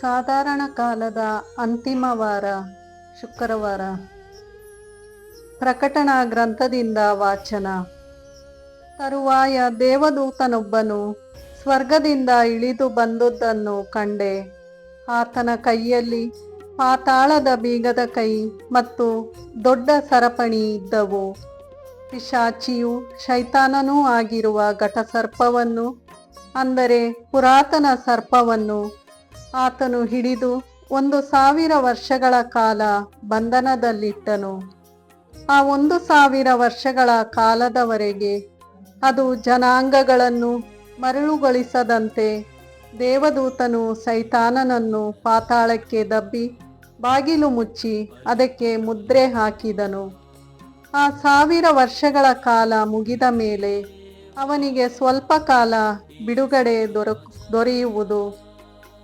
ಸಾಧಾರಣ ಕಾಲದ ಅಂತಿಮ ವಾರ, ಶುಕ್ರವಾರ. ಪ್ರಕಟಣಾ ಗ್ರಂಥದಿಂದ ವಾಚನ. ತರುವಾಯ ದೇವದೂತನೊಬ್ಬನು ಸ್ವರ್ಗದಿಂದ ಇಳಿದು ಬಂದುದನ್ನು ಕಂಡೆ. ಆತನ ಕೈಯಲ್ಲಿ ಪಾತಾಳದ ಬೀಗದ ಕೈ ಮತ್ತು ದೊಡ್ಡ ಸರಪಣಿ ಇದ್ದವು. ಪಿಶಾಚಿಯು ಶೈತಾನನೂ ಆಗಿರುವ ಘಟಸರ್ಪವನ್ನು, ಅಂದರೆ ಪುರಾತನ ಸರ್ಪವನ್ನು ಆತನು ಹಿಡಿದು ಒಂದು ಸಾವಿರ ವರ್ಷಗಳ ಕಾಲ ಬಂಧನದಲ್ಲಿಟ್ಟನು. ಆ ಒಂದು ಸಾವಿರ ವರ್ಷಗಳ ಕಾಲದವರೆಗೆ ಅದು ಜನಾಂಗಗಳನ್ನು ಮರಳುಗೊಳಿಸದಂತೆ ದೇವದೂತನು ಸೈತಾನನನ್ನು ಪಾತಾಳಕ್ಕೆ ದಬ್ಬಿ ಬಾಗಿಲು ಮುಚ್ಚಿ ಅದಕ್ಕೆ ಮುದ್ರೆ ಹಾಕಿದನು. ಆ ಸಾವಿರ ವರ್ಷಗಳ ಕಾಲ ಮುಗಿದ ಮೇಲೆ ಅವನಿಗೆ ಸ್ವಲ್ಪ ಕಾಲ ಬಿಡುಗಡೆ ದೊರಕು ದೊರೆಯುವುದು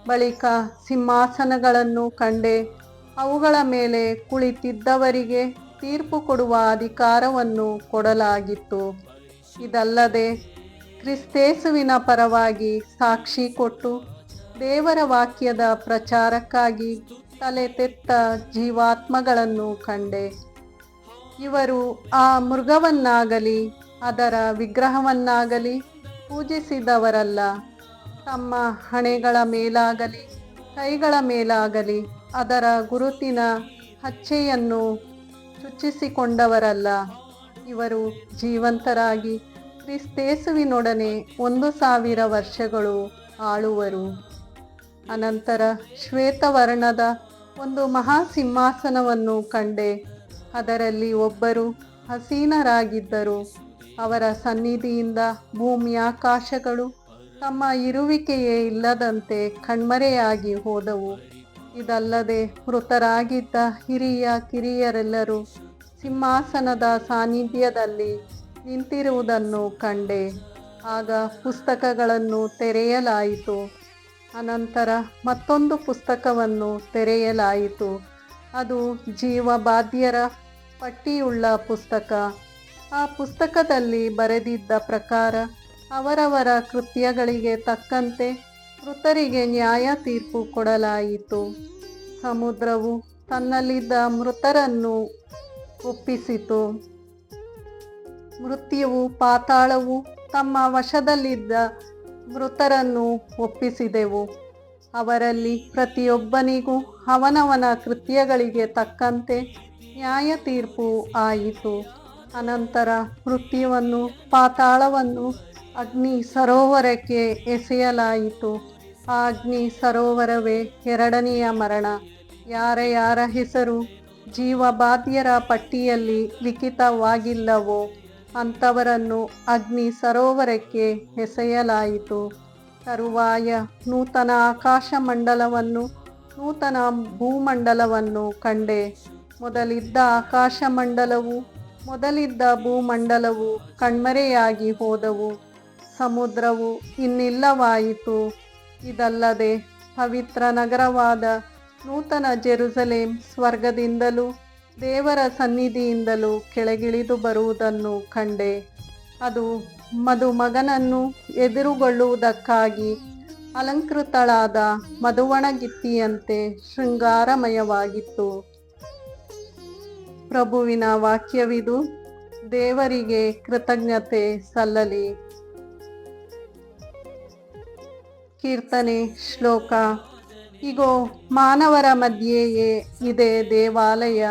ಬಳಿಕ ಸಿಂಹಾಸನಗಳನ್ನು ಕಂಡೆ. ಅವುಗಳ ಮೇಲೆ ಕುಳಿತಿದ್ದವರಿಗೆ ತೀರ್ಪು ಕೊಡುವ ಅಧಿಕಾರವನ್ನು ಕೊಡಲಾಗಿತ್ತು. ಇದಲ್ಲದೆ ಕ್ರಿಸ್ತೇಸುವಿನ ಪರವಾಗಿ ಸಾಕ್ಷಿ ಕೊಟ್ಟು ದೇವರ ವಾಕ್ಯದ ಪ್ರಚಾರಕ್ಕಾಗಿ ತಲೆ ತೆತ್ತ ಜೀವಾತ್ಮಗಳನ್ನು ಕಂಡೆ. ಇವರು ಆ ಮೃಗವನ್ನಾಗಲಿ ಅದರ ವಿಗ್ರಹವನ್ನಾಗಲಿ ಪೂಜಿಸಿದವರಲ್ಲ. ತಮ್ಮ ಹಣೆಗಳ ಮೇಲಾಗಲಿ, ಕೈಗಳ ಮೇಲಾಗಲಿ, ಅದರ ಗುರುತಿನ ಹಚ್ಚೆಯನ್ನು ಚುಚ್ಚಿಸಿಕೊಂಡವರಲ್ಲ. ಇವರು ಜೀವಂತರಾಗಿ ಕ್ರಿಸ್ತೇಸುವಿನೊಡನೆ ಒಂದು ಸಾವಿರ ವರ್ಷಗಳು ಆಳುವರು. ಅನಂತರ ಶ್ವೇತವರ್ಣದ ಒಂದು ಮಹಾಸಿಂಹಾಸನವನ್ನು ಕಂಡೆ. ಅದರಲ್ಲಿ ಒಬ್ಬರು ಹಸೀನರಾಗಿದ್ದರು. ಅವರ ಸನ್ನಿಧಿಯಿಂದ ಭೂಮಿಯಾಕಾಶಗಳು ತಮ್ಮ ಇರುವಿಕೆಯೇ ಇಲ್ಲದಂತೆ ಕಣ್ಮರೆಯಾಗಿ ಹೋದವು. ಇದಲ್ಲದೆ ಮೃತರಾಗಿದ್ದ ಹಿರಿಯ ಕಿರಿಯರೆಲ್ಲರೂ ಸಿಂಹಾಸನದ ಸಾನ್ನಿಧ್ಯದಲ್ಲಿ ನಿಂತಿರುವುದನ್ನು ಕಂಡೆ. ಆಗ ಪುಸ್ತಕಗಳನ್ನು ತೆರೆಯಲಾಯಿತು. ಅನಂತರ ಮತ್ತೊಂದು ಪುಸ್ತಕವನ್ನು ತೆರೆಯಲಾಯಿತು. ಅದು ಜೀವಬಾಧ್ಯರ ಪಟ್ಟಿಯುಳ್ಳ ಪುಸ್ತಕ. ಆ ಪುಸ್ತಕದಲ್ಲಿ ಬರೆದಿದ್ದ ಪ್ರಕಾರ ಅವರವರ ಕೃತ್ಯಗಳಿಗೆ ತಕ್ಕಂತೆ ಮೃತರಿಗೆ ನ್ಯಾಯ ತೀರ್ಪು ಕೊಡಲಾಯಿತು. ಸಮುದ್ರವು ತನ್ನಲ್ಲಿದ್ದ ಮೃತರನ್ನು ಒಪ್ಪಿಸಿತು. ಮೃತ್ಯುವು ಪಾತಾಳವು ತಮ್ಮ ವಶದಲ್ಲಿದ್ದ ಮೃತರನ್ನು ಒಪ್ಪಿಸಿದೆವು. ಅವರಲ್ಲಿ ಪ್ರತಿಯೊಬ್ಬನಿಗೂ ಅವನವನ ಕೃತ್ಯಗಳಿಗೆ ತಕ್ಕಂತೆ ನ್ಯಾಯ ತೀರ್ಪು ಆಯಿತು. ಅನಂತರ ಮೃತ್ಯುವನ್ನು, ಪಾತಾಳವನ್ನು ಅಗ್ನಿ ಸರೋವರಕ್ಕೆ ಎಸೆಯಲಾಯಿತು. ಆ ಅಗ್ನಿ ಸರೋವರವೇ ಎರಡನೆಯ ಮರಣ. ಯಾರ ಯಾರ ಹೆಸರು ಜೀವಬಾಧ್ಯರ ಪಟ್ಟಿಯಲ್ಲಿ ಲಿಖಿತವಾಗಿಲ್ಲವೋ ಅಂಥವರನ್ನು ಅಗ್ನಿ ಸರೋವರಕ್ಕೆ ಎಸೆಯಲಾಯಿತು. ತರುವಾಯ ನೂತನ ಆಕಾಶ ಮಂಡಲವನ್ನು ನೂತನ ಭೂಮಂಡಲವನ್ನು ಕಂಡೆ. ಮೊದಲಿದ್ದ ಆಕಾಶ ಮಂಡಲವು ಮೊದಲಿದ್ದ ಭೂಮಂಡಲವು ಕಣ್ಮರೆಯಾಗಿ ಹೋದವು. ಸಮುದ್ರವು ಇನ್ನಿಲ್ಲವಾಯಿತು. ಇದಲ್ಲದೆ ಪವಿತ್ರ ನಗರವಾದ ನೂತನ ಜೆರುಸಲೇಂ ಸ್ವರ್ಗದಿಂದಲೂ ದೇವರ ಸನ್ನಿಧಿಯಿಂದಲೂ ಕೆಳಗಿಳಿದು ಬರುವುದನ್ನು ಕಂಡೆ. ಅದು ಮದುಮಗನನ್ನು ಎದುರುಗೊಳ್ಳುವುದಕ್ಕಾಗಿ ಅಲಂಕೃತಳಾದ ಮಧುವಣಗಿತ್ತಿಯಂತೆ ಶೃಂಗಾರಮಯವಾಗಿತ್ತು. ಪ್ರಭುವಿನ ವಾಕ್ಯವಿದು ದೇವರಿಗೆ ಕೃತಜ್ಞತೆ ಸಲ್ಲಲಿ. ಕೀರ್ತನೆ ಶ್ಲೋಕ. ಇಗೋ, ಮಾನವರ ಮಧ್ಯೆಯೇ ಇದೆ ದೇವಾಲಯ.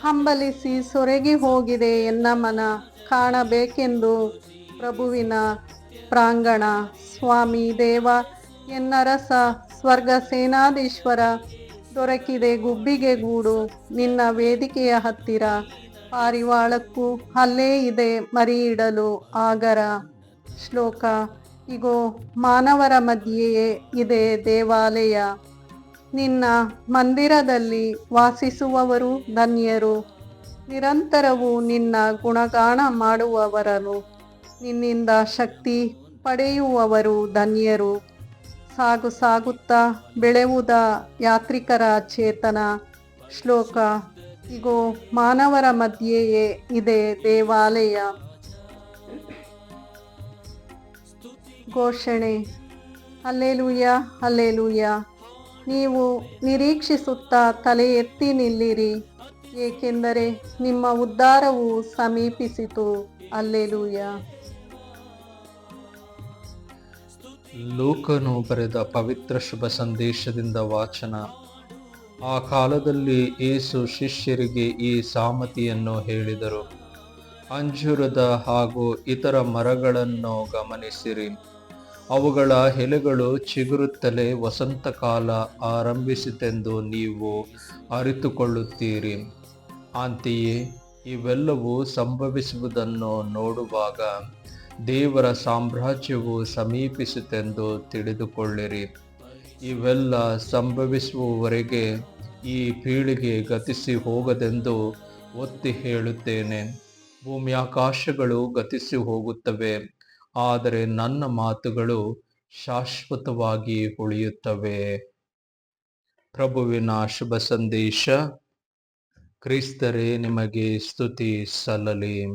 ಹಂಬಲಿಸಿ ಸೊರಗಿ ಹೋಗಿದೆ ಎನ್ನ ಮನ. ಕಾಣಬೇಕೆಂದು ಪ್ರಭುವಿನ ಪ್ರಾಂಗಣ. ಸ್ವಾಮಿ ದೇವ ಎನ್ನರಸ ಸ್ವರ್ಗ ಸೇನಾಧೀಶ್ವರ, ದೊರಕಿದೆ ಗುಬ್ಬಿಗೆ ಗೂಡು, ನಿನ್ನ ವೇದಿಕೆಯ ಹತ್ತಿರ. ಪಾರಿವಾಳಕ್ಕೂ ಅಲ್ಲೇ ಇದೆ ಮರಿ ಇಡಲು ಆಗರ. ಶ್ಲೋಕ. ಇಗೋ, ಮಾನವರ ಮಧ್ಯೆಯೇ ಇದೆ ದೇವಾಲಯ. ನಿನ್ನ ಮಂದಿರದಲ್ಲಿ ವಾಸಿಸುವವರು ಧನ್ಯರು. ನಿರಂತರವೂ ನಿನ್ನ ಗುಣಗಾನ ಮಾಡುವವರನು. ನಿನ್ನಿಂದ ಶಕ್ತಿ ಪಡೆಯುವವರು ಧನ್ಯರು. ಸಾಗು ಸಾಗುತ್ತಾ ಬೆಳೆವುದ ಯಾತ್ರಿಕರ ಚೇತನ. ಶ್ಲೋಕ, ಇಗೋ, ಮಾನವರ ಮಧ್ಯೆಯೇ ಇದೆ ದೇವಾಲಯ. ಘೋಷಣೆ. ಅಲ್ಲೇಲೂಯ್ಯ ಅಲ್ಲೇಲೂಯ್ಯ ನೀವು ನಿರೀಕ್ಷಿಸುತ್ತಾ ತಲೆ ಎತ್ತಿ ನಿಲ್ಲಿರಿ. ಏಕೆಂದರೆ ನಿಮ್ಮ ಉದ್ಧಾರವು ಸಮೀಪಿಸಿತು. ಅಲ್ಲೇಲೂಯ್ಯ ಲೋಕನು ಬರೆದ ಪವಿತ್ರ ಶುಭ ಸಂದೇಶದಿಂದ ವಾಚನ. ಆ ಕಾಲದಲ್ಲಿ ಏಸು ಶಿಷ್ಯರಿಗೆ ಈ ಸಾಮತಿಯನ್ನು ಹೇಳಿದರು. ಅಂಜೂರದ ಹಾಗೂ ಇತರ ಮರಗಳನ್ನು ಗಮನಿಸಿರಿ. ಅವುಗಳ ಎಲೆಗಳು ಚಿಗುರುತ್ತಲೇ ವಸಂತಕಾಲ ಆರಂಭಿಸಿತೆಂದು ನೀವು ಅರಿತುಕೊಳ್ಳುತ್ತೀರಿ. ಅಂತೆಯೇ ಇವೆಲ್ಲವೂ ಸಂಭವಿಸುವುದನ್ನು ನೋಡುವಾಗ ದೇವರ ಸಾಮ್ರಾಜ್ಯವು ಸಮೀಪಿಸಿತೆಂದು ತಿಳಿದುಕೊಳ್ಳಿರಿ. ಇವೆಲ್ಲ ಸಂಭವಿಸುವವರೆಗೆ ಈ ಪೀಳಿಗೆ ಗತಿಸಿ ಹೋಗದೆಂದು ಒತ್ತಿ ಹೇಳುತ್ತೇನೆ. ಭೂಮ್ಯಾಕಾಶಗಳು ಗತಿಸಿ ಹೋಗುತ್ತವೆ. ಆದರೆ ನನ್ನ ಮಾತುಗಳು ಶಾಶ್ವತವಾಗಿ ಉಳಿಯುತ್ತವೆ. ಪ್ರಭುವಿನ ಶುಭ ಸಂದೇಶ ಕ್ರಿಸ್ತರೇ ನಿಮಗೆ ಸ್ತುತಿ ಸಲ್ಲಲಿ.